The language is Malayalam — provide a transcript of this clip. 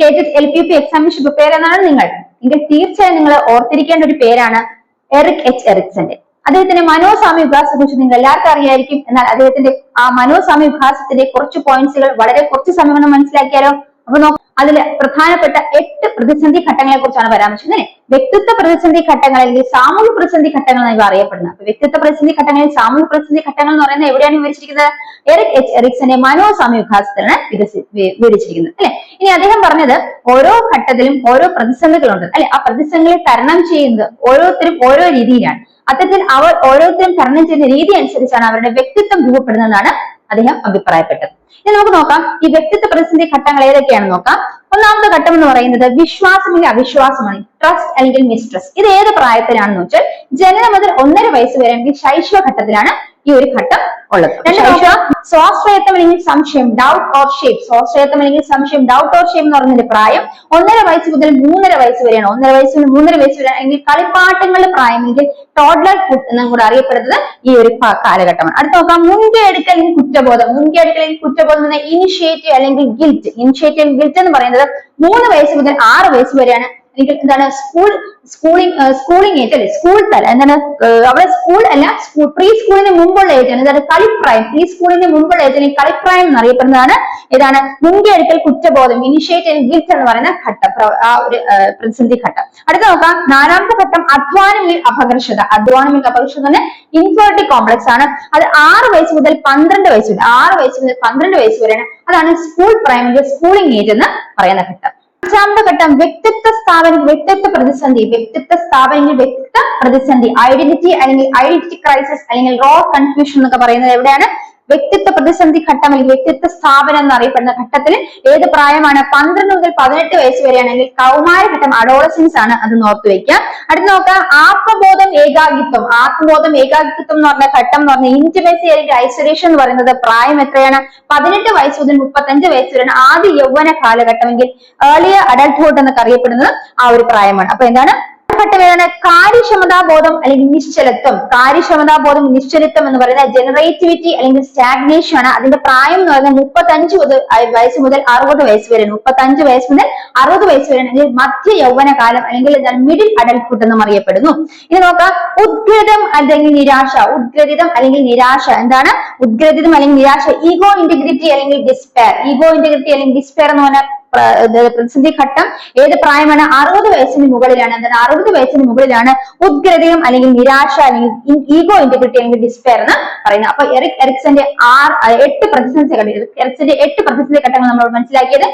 കേറ്റഡ് L P P examination prepare ചെയ്യുന്നതാണ് നിങ്ങൾ. എങ്കിൽ തീർച്ചയായും നിങ്ങൾ ഓർത്തിരിക്കേണ്ട ഒരു പേരാണ് എറിക് എച്ച് എറിക്സന്റെ അദ്ദേഹത്തിന്റെ മനോസ്വാമി വികാസത്തെ കുറിച്ച് നിങ്ങൾ എല്ലാവർക്കും അറിയായിരിക്കും. എന്നാൽ അദ്ദേഹത്തിന്റെ ആ മനോസ്വാമി വികാസത്തിന്റെ കുറച്ച് പോയിന്റ്സുകൾ വളരെ കുറച്ച് സമയം മനസ്സിലാക്കിയാലോ? അപ്പൊ നോക്കാം. അതിൽ പ്രധാനപ്പെട്ട എട്ട് പ്രതിസന്ധി ഘട്ടങ്ങളെ കുറിച്ചാണ് പരാമർശിക്കുന്നത്. അല്ലെ? വ്യക്തിത്വ പ്രതിസന്ധി ഘട്ടങ്ങൾ അല്ലെങ്കിൽ സാമൂഹ്യ പ്രതിസന്ധി ഘട്ടങ്ങൾ ഇവ അറിയപ്പെടുന്നത്. അപ്പൊ വ്യക്തിത്വ പ്രതിസന്ധി ഘട്ടങ്ങളിൽ സാമൂഹ്യ പ്രതിസന്ധി ഘട്ടങ്ങൾ എന്ന് പറയുന്നത് എവിടെയാണ് വിവരിച്ചിരിക്കുന്നത്? Eric H എറിക്സന്റെ മനോസാമ്യ വികാസത്തിലാണ് വികസി വിവരിച്ചിരിക്കുന്നത്. അല്ലെ? ഇനി അദ്ദേഹം പറഞ്ഞത് ഓരോ ഘട്ടത്തിലും ഓരോ പ്രതിസന്ധികളുണ്ട്. അല്ലെ? ആ പ്രതിസന്ധികളെ തരണം ചെയ്യുന്നത് ഓരോരുത്തരും ഓരോ രീതിയിലാണ്. അത്തരത്തിൽ അവർ ഓരോരുത്തരും തരണം ചെയ്യുന്ന രീതി അനുസരിച്ചാണ് അവരുടെ വ്യക്തിത്വം രൂപപ്പെടുന്നതെന്നാണ് അദ്ദേഹം അഭിപ്രായപ്പെട്ടത്. ഇനി നമുക്ക് നോക്കാം. ഈ വ്യക്തിത്വ പ്രതിസന്ധി ഘട്ടങ്ങൾ ഏതൊക്കെയാണെന്ന് നോക്കാം. ഒന്നാമത്തെ ഘട്ടം എന്ന് പറയുന്നത് വിശ്വാസം അല്ലെങ്കിൽ അവിശ്വാസമാണ്. ട്രസ്റ്റ് അല്ലെങ്കിൽ മിസ്ട്രസ് ഇത് ഏത് പ്രായത്തിലാണെന്ന് വെച്ചാൽ ജനനം മുതൽ ഒന്നര വയസ്സ് വരെ അല്ലെങ്കിൽ ശൈശവ ഘട്ടത്തിലാണ് ഈ ഒരു ഘട്ടം ഉള്ളത്. സ്വാശ്രയത്വം അല്ലെങ്കിൽ സംശയം ഡൗട്ട് ഓർ ഷേപ്പ് സ്വാശ്രയത്വം അല്ലെങ്കിൽ സംശയം ഡൗട്ട് ഓർ ഷേപ്പ് എന്ന് പറയുന്നതിന്റെ പ്രായം ഒന്നര വയസ്സ് മുതൽ മൂന്നര വയസ്സ് വരെയാണ്. ഒന്നര വയസ്സ് മുതൽ മൂന്നര വയസ്സ് വരെ അല്ലെങ്കിൽ കളിപ്പാട്ടങ്ങളുടെ പ്രായം ടോട്ടൽ ടോഡ്ലർ ഫുഡ് എന്നും കൂടെ അറിയപ്പെടുന്നത് ഈ ഒരു കാലഘട്ടമാണ്. അടുത്ത നോക്കാം. മുൻകൈ എടുക്കൽ അല്ലെങ്കിൽ കുറ്റബോധം. മുൻകൈ എടുക്കൽ അല്ലെങ്കിൽ കുറ്റബോധം എന്ന ഇനിഷ്യേറ്റീവ് അല്ലെങ്കിൽ ഗിൽറ്റ് ഇനിഷ്യേറ്റീവ് ഗിൽറ്റ് എന്ന് പറയുന്നത് മൂന്ന് വയസ്സ് മുതൽ ആറ് വയസ്സ് വരെയാണ് അല്ലെങ്കിൽ എന്താണ് സ്കൂൾ സ്കൂളിംഗ് സ്കൂളിംഗ് ഏജ് അല്ലെ? സ്കൂൾ തല എന്താണ് അവിടെ സ്കൂൾ അല്ല സ്കൂൾ പ്രീ സ്കൂളിന് മുമ്പുള്ള ഏജ് ആണ് എന്താണ് കളിപ്രായം. പ്രീ സ്കൂളിന് മുമ്പുള്ള ഏജ് അല്ലെങ്കിൽ കളിപ്രായം എന്നറിയപ്പെടുന്നതാണ് ഏതാണ് മുൻകൈ എടുക്കൽ കുറ്റബോധം ആൻഡ് ഗിൽറ്റ് എന്ന് പറയുന്ന ഘട്ടം ആ ഒരു പ്രതിസന്ധി ഘട്ടം. അടുത്ത നോക്കാം. നാലാമത്തെ ഘട്ടം അധ്വാനമിൽ അപകർഷത. അധ്വാനമിൽ അപകർഷത ഇൻഫേർട്ടി കോംപ്ലക്സ് ആണ്. അത് ആറ് വയസ്സ് മുതൽ പന്ത്രണ്ട് വയസ്സ് വരെ ആറ് വയസ്സ് മുതൽ പന്ത്രണ്ട് വയസ്സ് വരെയാണ്. അതാണ് സ്കൂൾ പ്രൈമറി സ്കൂളിംഗ് ഏജ് എന്ന് പറയുന്ന ഘട്ടം. അഞ്ചാമത്തെ ഘട്ടം വ്യക്തിത്വ സ്ഥാപന വ്യക്തിത്വ പ്രതിസന്ധി വ്യക്തിത്വ സ്ഥാപനങ്ങളിൽ വ്യക്തിത്വ പ്രതിസന്ധി ഐഡന്റിറ്റി അല്ലെങ്കിൽ ഐഡന്റിറ്റി ക്രൈസിസ് അല്ലെങ്കിൽ റോ കൺഫ്യൂഷൻ എന്നൊക്കെ പറയുന്നത് എവിടെയാണ്? വ്യക്തിത്വ പ്രതിസന്ധി ഘട്ടം അല്ലെങ്കിൽ വ്യക്തിത്വ സ്ഥാപനം എന്നറിയപ്പെടുന്ന ഘട്ടത്തിൽ ഏത് പ്രായമാണ്? പന്ത്രണ്ട് മുതൽ പതിനെട്ട് വയസ്സ് വരെയാണെങ്കിൽ കൗമാരഘട്ടം അഡോളസൻസ് ആണ് അത് ഓർത്ത് വെക്കുക. അടുത്ത് നോക്കാം ആത്മബോധം ഏകാകിത്വം. ആത്മബോധം ഏകാകിത്വം എന്ന് പറഞ്ഞ ഘട്ടം എന്ന് പറഞ്ഞ ഇന്റിമസി അല്ലെങ്കിൽ ഐസൊലേഷൻ എന്ന് പറയുന്നത് പ്രായം എത്രയാണ്? പതിനെട്ട് വയസ്സ് മുതൽ മുപ്പത്തഞ്ച് വയസ്സ് വരെയാണ് ആദ്യ യൗവന കാലഘട്ടമെങ്കിൽ ഏർലിയർ അഡൽട്ട്ഹുഡ് എന്നൊക്കെ അറിയപ്പെടുന്നത് ആ ഒരു പ്രായമാണ്. അപ്പൊ എന്താണ്? ഘട്ടം ഏതാണ് കാര്യക്ഷമതാ ബോധം അല്ലെങ്കിൽ നിശ്ചലത്വം. കാര്യക്ഷമതാ ബോധം നിശ്ചലത്വം എന്ന് പറയുന്നത് ജനറേറ്റിവിറ്റി അല്ലെങ്കിൽ സ്റ്റാഗ്നേഷൻ ആണ്. അതിന്റെ പ്രായം എന്ന് പറയുന്നത് മുപ്പത്തഞ്ച് മുതൽ വയസ്സ് മുതൽ അറുപത് വയസ്സ് വരെ മുപ്പത്തഞ്ച് വയസ്സ് മുതൽ അറുപത് വയസ്സ് വരെ അല്ലെങ്കിൽ മധ്യ യൗവന കാലം അല്ലെങ്കിൽ എന്താണ് മിഡിൽ അഡൽട്ട്ഹുഡ് എന്നും അറിയപ്പെടുന്നു. ഇനി നോക്കാം. ഉദ്ഗ്രതം അല്ലെങ്കിൽ നിരാശ. ഉദ്ഗ്രതിതം അല്ലെങ്കിൽ നിരാശ. എന്താണ്? ഉദ്ഗ്രതിതം അല്ലെങ്കിൽ നിരാശ. ഈഗോ ഇന്റഗ്രിറ്റി അല്ലെങ്കിൽ ഡിസ്പെയർ ഈഗോ ഇന്റഗ്രിറ്റി അല്ലെങ്കിൽ ഡിസ്പെയർ എന്ന് പറഞ്ഞ പ്ര- ഇത് പ്രതിസന്ധി ഘട്ടം ഏത് പ്രായമാണ്? അറുപത് വയസ്സിന് മുകളിലാണ്. എന്താണ് അറുപത് വയസ്സിന് മുകളിലാണ് ഉദ്ഗ്രതയും അല്ലെങ്കിൽ നിരാശ അല്ലെങ്കിൽ ഈഗോ ഇന്റഗ്രിറ്റി അല്ലെങ്കിൽ ഡിസ്പെയർ എന്ന് പറയുന്നത്. അപ്പൊ എറിക് എറിക്സന്റെ ആറ് എട്ട് പ്രതിസന്ധി ഘട്ടങ്ങൾ എറിക്സന്റെ എട്ട് പ്രതിസന്ധി ഘട്ടങ്ങൾ നമ്മൾ മനസ്സിലാക്കിയത്